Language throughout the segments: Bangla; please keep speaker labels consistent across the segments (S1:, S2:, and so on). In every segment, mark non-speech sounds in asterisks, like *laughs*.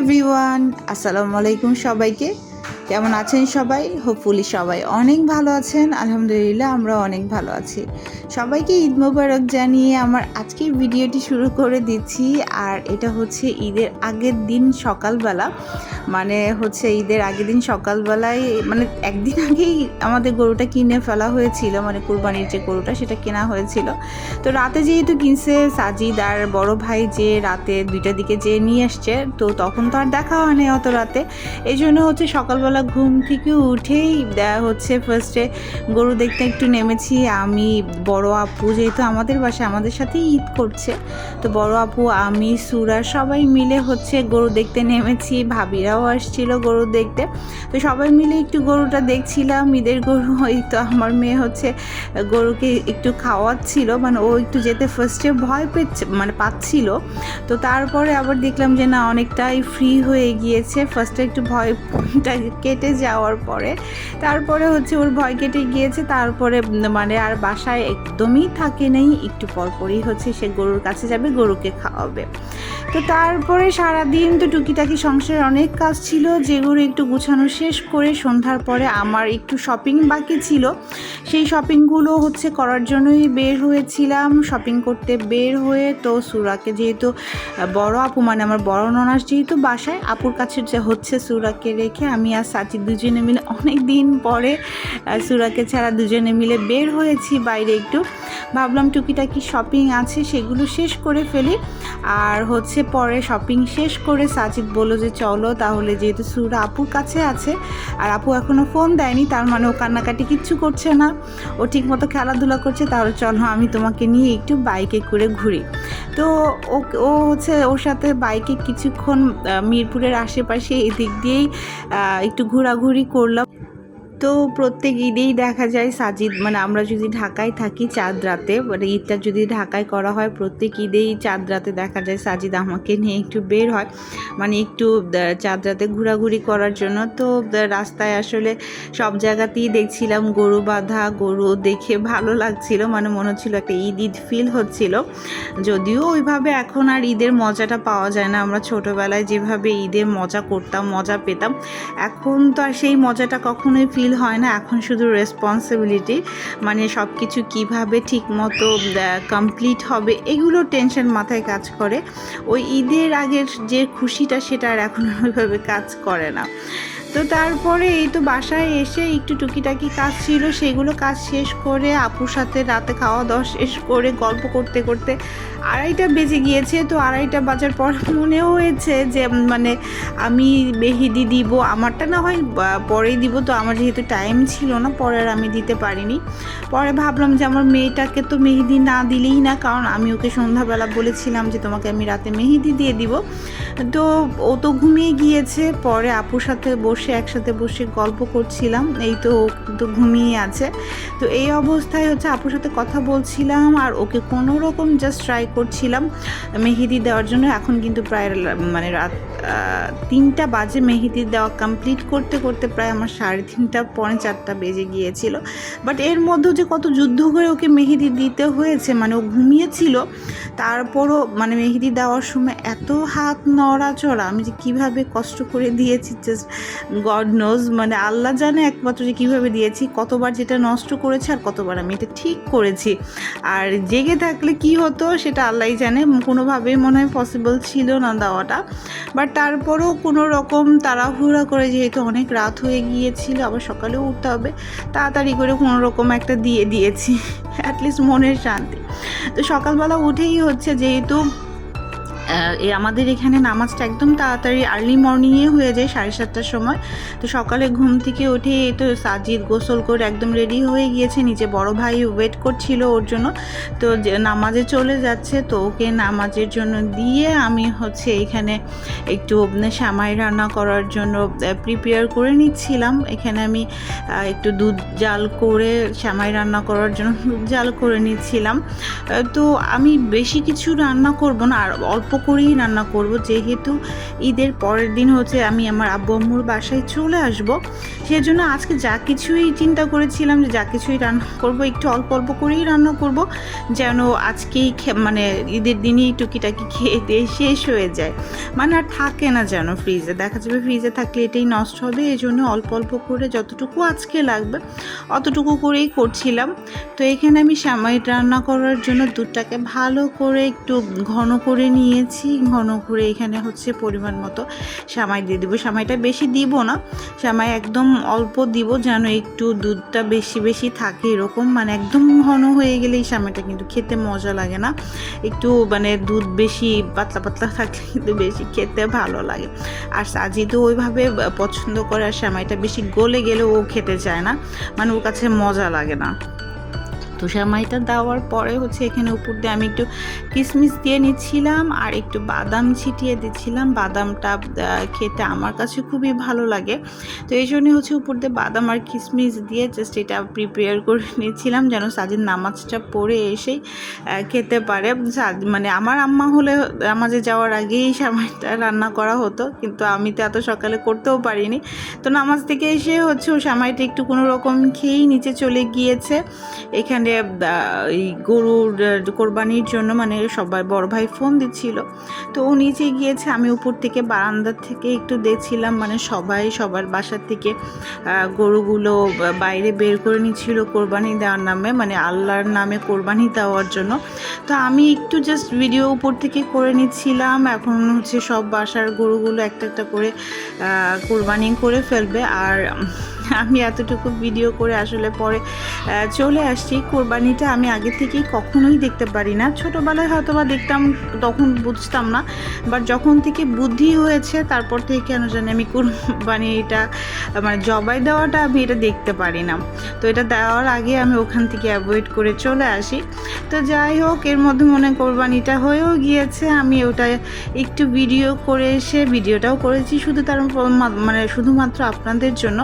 S1: এভরিওয়ান আসসালামু আলাইকুম সবাইকে। কেমন আছেন সবাই? হোপফুলি সবাই অনেক ভালো আছেন। আলহামদুলিল্লাহ আমরা অনেক ভালো আছি। সবাইকে ঈদ মোবারক জানিয়ে আমার আজকের ভিডিওটি শুরু করে দিচ্ছি। আর এটা হচ্ছে ঈদের আগের দিন সকালবেলা। মানে হচ্ছে ঈদের আগের দিন সকালবেলায় মানে একদিন আগেই আমাদের গরুটা কিনে ফেলা হয়েছিল। মানে কোরবানির যে গরুটা সেটা কেনা হয়েছিল। তো রাতে যেহেতু কিনছে সাজিদ আর বড় ভাই যে রাতে দুইটার দিকে যে নিয়ে আসছে, তো তখন তো আর দেখা হয় হয়নি অত রাতে। এই জন্য হচ্ছে সকালবেলা ঘুম থেকে উঠেই হচ্ছে ফার্স্টে গরু দেখতে একটু নেমেছি, আমি, বড় আপু যেহেতু আমাদের বাসায়, আমাদের সাথেই ঈদ করছে। তো বড় আপু, আমি, সুরা সবাই মিলে হচ্ছে গরু দেখতে নেমেছি, ভাবিরাও আসছিল গরু দেখতে। তো সবাই মিলে একটু গরুটা দেখছিলাম, ঈদের গরু ওই তো আমার মেয়ে হচ্ছে গরুকে একটু খাওয়াচ্ছিল মানে ও একটু যেতে ফার্স্টে ভয় পেচ্ছে মানে পাচ্ছিল। তো তারপরে আবার দেখলাম যে না, অনেকটাই ফ্রি হয়ে গিয়েছে ফার্স্টে একটু ভয়টা কেটে যাওয়ার পরে, তারপরে হচ্ছে ওর ভয় কেটে গিয়েছে, তারপরে মানে আর বাসায় একদমই থাকে নেই, একটু পরপরই হচ্ছে সে গরুর কাছে যাবে, গরুকে খাওয়াবে। তো তারপরে সারাদিন তো টুকিটাকি সংসারের অনেক কাজ ছিল যেগুলো একটু গুছানো শেষ করে সন্ধ্যার পরে আমার একটু শপিং বাকি ছিল। সেই শপিংগুলো হচ্ছে করার জন্যই বের হয়েছিলাম শপিং করতে বের হয়ে তো সুরাকে যেহেতু বড় আপু মানে আমার বড় ননাস যেহেতু বাসায়, আপুর কাছে যে হচ্ছে সুরাকে রেখে আমি আর সাচি দুজনে মিলে অনেক দিন পরে সুরাকে ছাড়া দুজনে মিলে বের হয়েছি বাইরে একটু। ভাবলাম টুকিটাকি শপিং আছে সেগুলো শেষ করে ফেলি। আর হচ্ছে পরে শপিং শেষ করে সাজিদ বলল যে চলো তাহলে যেহেতু সুরা আপুর কাছে আছে আর আপু এখনও ফোন দেয়নি তার মানে ও কান্নাকাটি কিচ্ছু করছে না। ও ঠিকমতো খেলাধুলা করছে তাহলে চলো আমি তোমাকে নিয়ে একটু বাইকে করে ঘুরি। তো ও হচ্ছে ওর সাথে বাইকে কিছুক্ষণ মিরপুরের আশেপাশে এদিক দিয়েই আহ, একটু ঘোরাঘুরি করলাম। তো প্রত্যেক ঈদেই দেখা যায় সাজিদ মানে আমরা যদি ঢাকায় থাকি চাঁদ রাতে মানে ঈদটা যদি ঢাকায় করা হয়, প্রত্যেক ঈদেই চাঁদ রাতে দেখা যায় সাজিদ আমাকে নিয়ে একটু বের হয়। মানে একটু চাঁদ রাতে ঘোরাঘুরি করার জন্য। তো রাস্তায় আসলে সব জায়গাতেই দেখছিলাম গরু বাঁধা, গরু দেখে ভালো লাগছিল। মানে মনে হচ্ছিল একটা ঈদ ঈদ ফিল হচ্ছিল। যদিও ওইভাবে এখন আর ঈদের মজাটা পাওয়া যায় না। আমরা ছোটোবেলায় যেভাবে ঈদের মজা করতাম, মজা পেতাম, এখন তো আর সেই মজাটা কখনোই ফিল হয় না, এখন শুধু রেসপন্সিবিলিটি মানে সব কিছু কীভাবে ঠিকমতো কমপ্লিট হবে, এগুলো টেনশন মাথায় কাজ করে। ওই ঈদের আগের যে খুশিটা, সেটা আর এখন ওইভাবে কাজ করে না। তো তারপরে এই তো বাসায় এসে একটু টুকিটাকি কাজ ছিল, সেগুলো কাজ শেষ করে আপুর সাথে রাতে খাওয়া দাওয়া শেষ করে গল্প করতে করতে আড়াইটা বেজে গিয়েছে। তো আড়াইটা বাজার পর মনে হয়েছে যে মানে আমি মেহেদি দিব, আমারটা না হয় পরেই দিব, তো আমার যেহেতু টাইম ছিল না, পরে আর আমি দিতে পারিনি। পরে ভাবলাম যে আমার মেয়েটাকে তো মেহেদি না দিলেই না, কারণ আমি ওকে সন্ধ্যাবেলা বলেছিলাম যে তোমাকে আমি রাতে মেহেদি দিয়ে দিব। তো ও তো ঘুমিয়ে গিয়েছে, পরে আপুর সাথে বসে একসাথে বসে গল্প করছিলাম, এই তো তো ঘুমিয়ে আছে। তো এই অবস্থায় হচ্ছে আপুর সাথে কথা বলছিলাম আর ওকে কোনো রকম জাস্ট ট্রাই করছিলাম মেহেদি দেওয়ার জন্য। এখন কিন্তু প্রায় মানে রাত তিনটা বাজে মেহেদি দেওয়া কমপ্লিট করতে করতে প্রায় আমার সাড়ে তিনটা, পৌনে চারটা বেজে গিয়েছিল। বাট এর মধ্যেও যে কত যুদ্ধ করে ওকে মেহেদি দিতে হয়েছে মানে ও ঘুমিয়েছিল, তারপরও মানে মেহেদি দেওয়ার সময় এত হাত নড়াচড়া, আমি যে কীভাবে কষ্ট করে দিয়েছি জাস্ট গড নোজ মানে আল্লাহ জানে একমাত্র যে কীভাবে দিয়েছি, কতবার যেটা নষ্ট করেছে আর কতবার আমি এটা ঠিক করেছি। আর জেগে থাকলে কি হতো সেটা আল্লাহই জানে, কোনোভাবেই মনে হয় পসিবল ছিল না দেওয়াটা। বাট তারপরেও কোনো রকম তাড়াহুড়া করে যেহেতু অনেক রাত হয়ে গিয়েছিল, আবার সকালেও উঠতে হবে, তাড়াতাড়ি করে কোনো রকম একটা দিয়ে দিয়েছি *laughs* অ্যাটলিস্ট মনের শান্তি। তো সকালবেলা উঠেই হচ্ছে যেহেতু আমাদের এখানে নামাজটা একদম তাড়াতাড়ি আর্লি মর্নিংয়ে হয়ে যায়, সাড়ে সাতটার সময়। তো সকালে ঘুম থেকে উঠে এই তো সাজিদ গোসল করে একদম রেডি হয়ে গিয়েছে নিচে বড় ভাই ওয়েট করছিল ওর জন্য। তো নামাজে চলে যাচ্ছে, তো ওকে নামাজের জন্য দিয়ে আমি হচ্ছে এখানে একটু সামাই রান্না করার জন্য প্রিপেয়ার করে নিচ্ছিলাম। এখানে আমি একটু দুধ জাল করে সামাই রান্না করার জন্য দুধ জাল করে নিচ্ছিলাম। তো আমি বেশি কিছু রান্না করব না, আর অল্প করেই রান্না করব। যেহেতু ঈদের পরের দিন হচ্ছে আমি আমার আব্বু আম্মুর বাসায় চলে আসব। সেজন্য আজকে যা কিছুই চিন্তা করেছিলাম যে যা কিছুই রান্না করব, একটু অল্প অল্প করেই রান্না করব। যেন আজকেই মানে ঈদের দিনই টুকিটাকি খেয়ে দিয়ে শেষ হয়ে যায়। মানে আর থাকে না যেন ফ্রিজে। দেখা যাবে ফ্রিজে থাকলে এটাই নষ্ট হবে। এই জন্য অল্প অল্প করে যতটুকু আজকে লাগবে, অতটুকু করেই করছিলাম। তো এখানে আমি সামাই রান্না করার জন্য দুধটাকে ভালো করে একটু ঘন করে নিয়েছি ঘন করে এখানে হচ্ছে পরিমাণ মতো সামাই দিয়ে দেবো। সামাইটা বেশি দিব না, সামাই একদম অল্প দিব যেন একটু দুধটা বেশি বেশি থাকে এরকম। মানে একদম ঘন হয়ে গেলে এই সামাইটা কিন্তু খেতে মজা লাগে না। একটু মানে দুধ বেশি, পাতলা পাতলা থাকলে কিন্তু বেশি খেতে ভালো লাগে। আর সাজি তো ওইভাবে পছন্দ করে আর সামাইটা বেশি গলে গেলে ও খেতে চায় না। মানে ওর কাছে মজা লাগে না। তো সেমাইটা দেওয়ার পরে হচ্ছে এখানে উপর দিয়ে আমি একটু কিশমিশ দিয়ে নিচ্ছিলাম আর একটু বাদাম ছিটিয়ে দিচ্ছিলাম। বাদামটা খেতে আমার কাছে খুবই ভালো লাগে। তো এই জন্যই হচ্ছে উপর দিয়ে বাদাম আর কিশমিশ দিয়ে জাস্ট এটা প্রিপেয়ার করে নিচ্ছিলাম যেন সাজির নামাজটা পড়ে এসেই খেতে পারে। মানে আমার আম্মা হলে নামাজে যাওয়ার আগেই সেমাইটা রান্না করা হতো, কিন্তু আমি তো এত সকালে করতেও পারিনি। তো নামাজ থেকে এসে হচ্ছে ও সেমাইটা একটু কোনো রকম খেয়েই নিচে চলে গিয়েছে। এখানে আহ, এই গরুর কোরবানির জন্য মানে সবাই বড় ভাই ফোন দিচ্ছিল। তো ও নিচে গিয়েছে আমি উপর থেকে বারান্দার থেকে একটু দেখছিলাম মানে সবাই সবার বাসার থেকে গরুগুলো বাইরে বের করে নিচ্ছিল কোরবানি দেওয়ার নামে মানে আল্লাহর নামে কোরবানি দেওয়ার জন্য। তো আমি একটু জাস্ট ভিডিও উপর থেকে করে নিচ্ছিলাম এখন হচ্ছে সব বাসার গরুগুলো একটা একটা করে কোরবানি করে ফেলবে। আর আমি এতটুকু ভিডিও করে আসলে পরে চলে আসছি। কোরবানিটা আমি আগে থেকেই কখনোই দেখতে পারি না। ছোটোবেলায় হয়তো বা দেখতাম, তখন বুঝতাম না। বাট যখন থেকে বুদ্ধি হয়েছে, তারপর থেকে কেন জানি আমি কোরবানিটা মানে জবাই দেওয়াটা আমি এটা দেখতে পারি না। তো এটা দেওয়ার আগে আমি ওখান থেকে অ্যাভয়েড করে চলে আসি। তো যাই হোক, এর মধ্যে মনে কোরবানিটা হয়েও গিয়েছে। আমি ওটা একটু ভিডিও করে এসে ভিডিওটাও করেছি শুধু তার মানে শুধুমাত্র আপনাদের জন্য।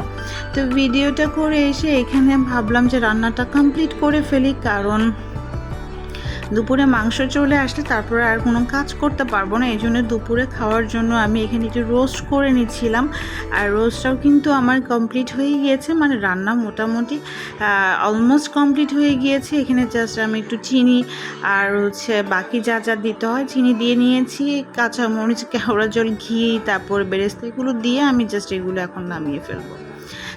S1: তো ভিডিওটা করে এসে এখানে ভাবলাম যে রান্নাটা কমপ্লিট করে ফেলি, কারণ দুপুরে মাংস চলে আসলে তারপরে আর কোনো কাজ করতে পারব না। এই জন্য দুপুরে খাওয়ার জন্য আমি এখানে একটু রোস্ট করে নিচ্ছিলাম। আর রোস্টটাও কিন্তু আমার কমপ্লিট হয়ে গিয়েছে মানে রান্না মোটামুটি অলমোস্ট কমপ্লিট হয়ে গিয়েছে। এখানে জাস্ট আমি একটু চিনি আর হচ্ছে বাকি যা যা দিতে হয় চিনি দিয়ে নিয়েছি, কাঁচামরিচ, কেওড়া জল, ঘি, তারপর বেরেস্তা এগুলো দিয়ে আমি জাস্ট এগুলো এখন নামিয়ে ফেলব।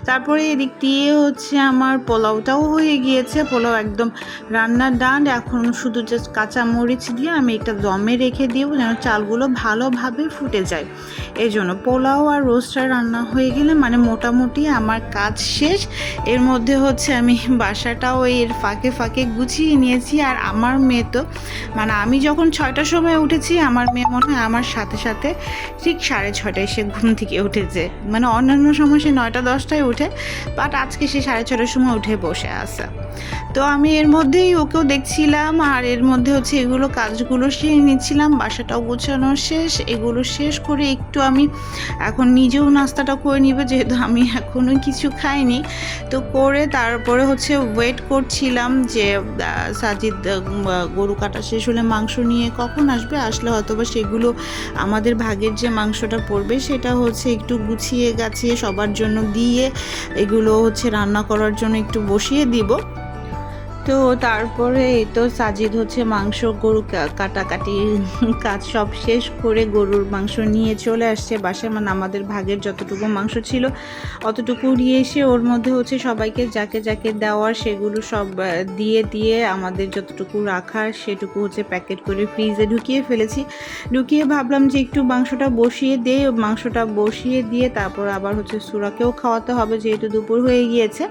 S1: তারপরে এদিক দিয়ে হচ্ছে আমার পোলাওটাও হয়ে গিয়েছে। পোলাও একদম রান্নার ডান এখন শুধু জাস্ট কাঁচামরিচ দিয়ে আমি এটা দমে রেখে দিব যেন চালগুলো ভালোভাবে ফুটে যায়। এই জন্য পোলাও আর রোস্টার রান্না হয়ে গেলে মানে মোটামুটি আমার কাজ শেষ। এর মধ্যে হচ্ছে আমি বাসাটাও এর ফাঁকে ফাঁকে গুছিয়ে নিয়েছি আর আমার মেয়ে তো মানে আমি যখন ছয়টার সময় উঠেছি, আমার মেয়ে মনে হয় আমার সাথে সাথে ঠিক সাড়ে ছটায় সে ঘুম থেকে উঠেছে। মানে অন্যান্য সময় সে নয়টা দশটায় উঠে বাট আজকে সে সাড়ে ছটার সময় উঠে বসে আছে। তো আমি এর মধ্যেই ওকেও দেখছিলাম আর এর মধ্যে হচ্ছে এগুলো কাজগুলো সেরে নিচ্ছিলাম, বাসাটাও গোছানো শেষ, এগুলো শেষ করে একটু আমি এখন নিজেও নাস্তাটা করে নিবে, যেহেতু আমি এখনও কিছু খাইনি। তো করে তারপরে হচ্ছে ওয়েট করছিলাম যে সাজিদ গরু কাটা শেষ হলে মাংস নিয়ে কখন আসবে? আসলে হয়তো বা সেগুলো আমাদের ভাগের যে মাংসটা পড়বে, সেটা হচ্ছে একটু গুছিয়ে গাছিয়ে সবার জন্য দিয়ে এগুলো হচ্ছে রান্না করার জন্য একটু বসিয়ে দিব। তো তারপরে এই তো সাজিদ হচ্ছে মাংস, গরু কাটাকাটি, কাজ সব শেষ করে গরুর মাংস নিয়ে চলে আসছে বাসায়। মানে আমাদের ভাগের যতটুকু মাংস ছিল, অতটুকু নিয়ে এসে ওর মধ্যে হচ্ছে সবাইকে যাকে যাকে দেওয়ার সেগুলো সব দিয়ে দিয়ে আমাদের যতটুকু রাখার সেটুকু হচ্ছে প্যাকেট করে ফ্রিজে ঢুকিয়ে ফেলেছি। ঢুকিয়ে ভাবলাম যে একটু মাংসটা বসিয়ে দিয়ে মাংসটা বসিয়ে দিয়ে তারপর আবার হচ্ছে সুরাকেও খাওয়াতে হবে যেহেতু দুপুর হয়ে গিয়েছে।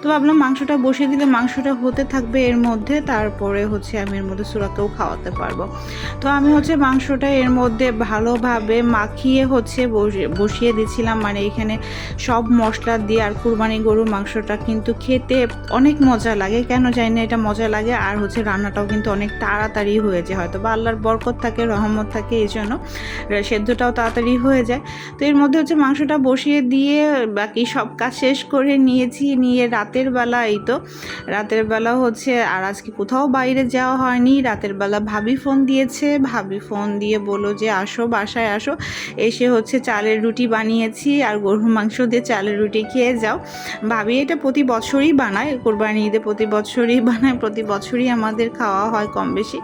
S1: তো ভাবলাম মাংসটা বসিয়ে দিলে মাংসটা হতে থাকবে এর মধ্যে, তারপরে হচ্ছে আমি এর মধ্যে সুরাকেও খাওয়াতে পারব। তো আমি হচ্ছে মাংসটা এর মধ্যে ভালোভাবে মাখিয়ে হচ্ছে বসে- বসিয়ে দিচ্ছিলাম মানে এখানে সব মশলা দিয়ে আর কুরবানি গরুর মাংসটা কিন্তু খেতে অনেক মজা লাগে। কেন জানি না এটা মজা লাগে। আর হচ্ছে রান্নাটাও কিন্তু অনেক তাড়াতাড়ি হয়ে যায়। হয়তো বা আল্লাহর বরকত থাকে, রহমত থাকে এই জন্য সেদ্ধটাও তাড়াতাড়ি হয়ে যায়। তো এর মধ্যে হচ্ছে মাংসটা বসিয়ে দিয়ে বাকি সব কাজ শেষ করে নিয়েছি। নিয়ে রাতের বেলা, এই তো, রাতের বেলা হচ্ছে, আর আজকে কোথাও বাইরে যাওয়া হয়নি। রাতের বেলা ভাবি ফোন দিয়েছে। ভাবি ফোন দিয়ে বলো যে, আসো, বাসায় আসো। এসে হচ্ছে চালের রুটি বানিয়েছি, আর গরুর মাংস দিয়ে চালের রুটি খেয়ে যাও। ভাবি, এটা প্রতি বছরই বানায়, কোরবানি ঈদে প্রতি বছরই *laughs* বানায়, প্রতি বছরই আমাদের খাওয়া হয় কম বেশি।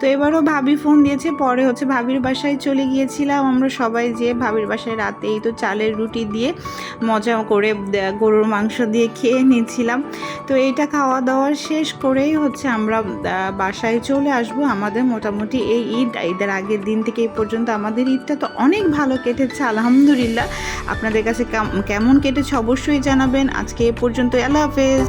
S1: তো এবারও ভাবি ফোন দিয়েছে। পরে হচ্ছে ভাবির বাসায় চলে গিয়েছিলাম। আমরা সবাই যে ভাবির বাসায় রাতেই তো চালের রুটি দিয়ে মজা করে গরুর মাংস দিয়ে খেয়ে নিয়েছিলাম। তো এইটা খাওয়া দাওয়া শেষ। করেই হচ্ছে আমরা বাসায় চলে আসব। আমাদের মোটামুটি এই ঈদ, ঈদের আগের দিন থেকে এই পর্যন্ত আমাদের ঈদটা তো অনেক ভালো কেটেছে, আলহামদুলিল্লাহ। আপনাদের কাছে কেমন কেটেছে অবশ্যই জানাবেন। আজকে এ পর্যন্ত আল্লাহ হাফেজ।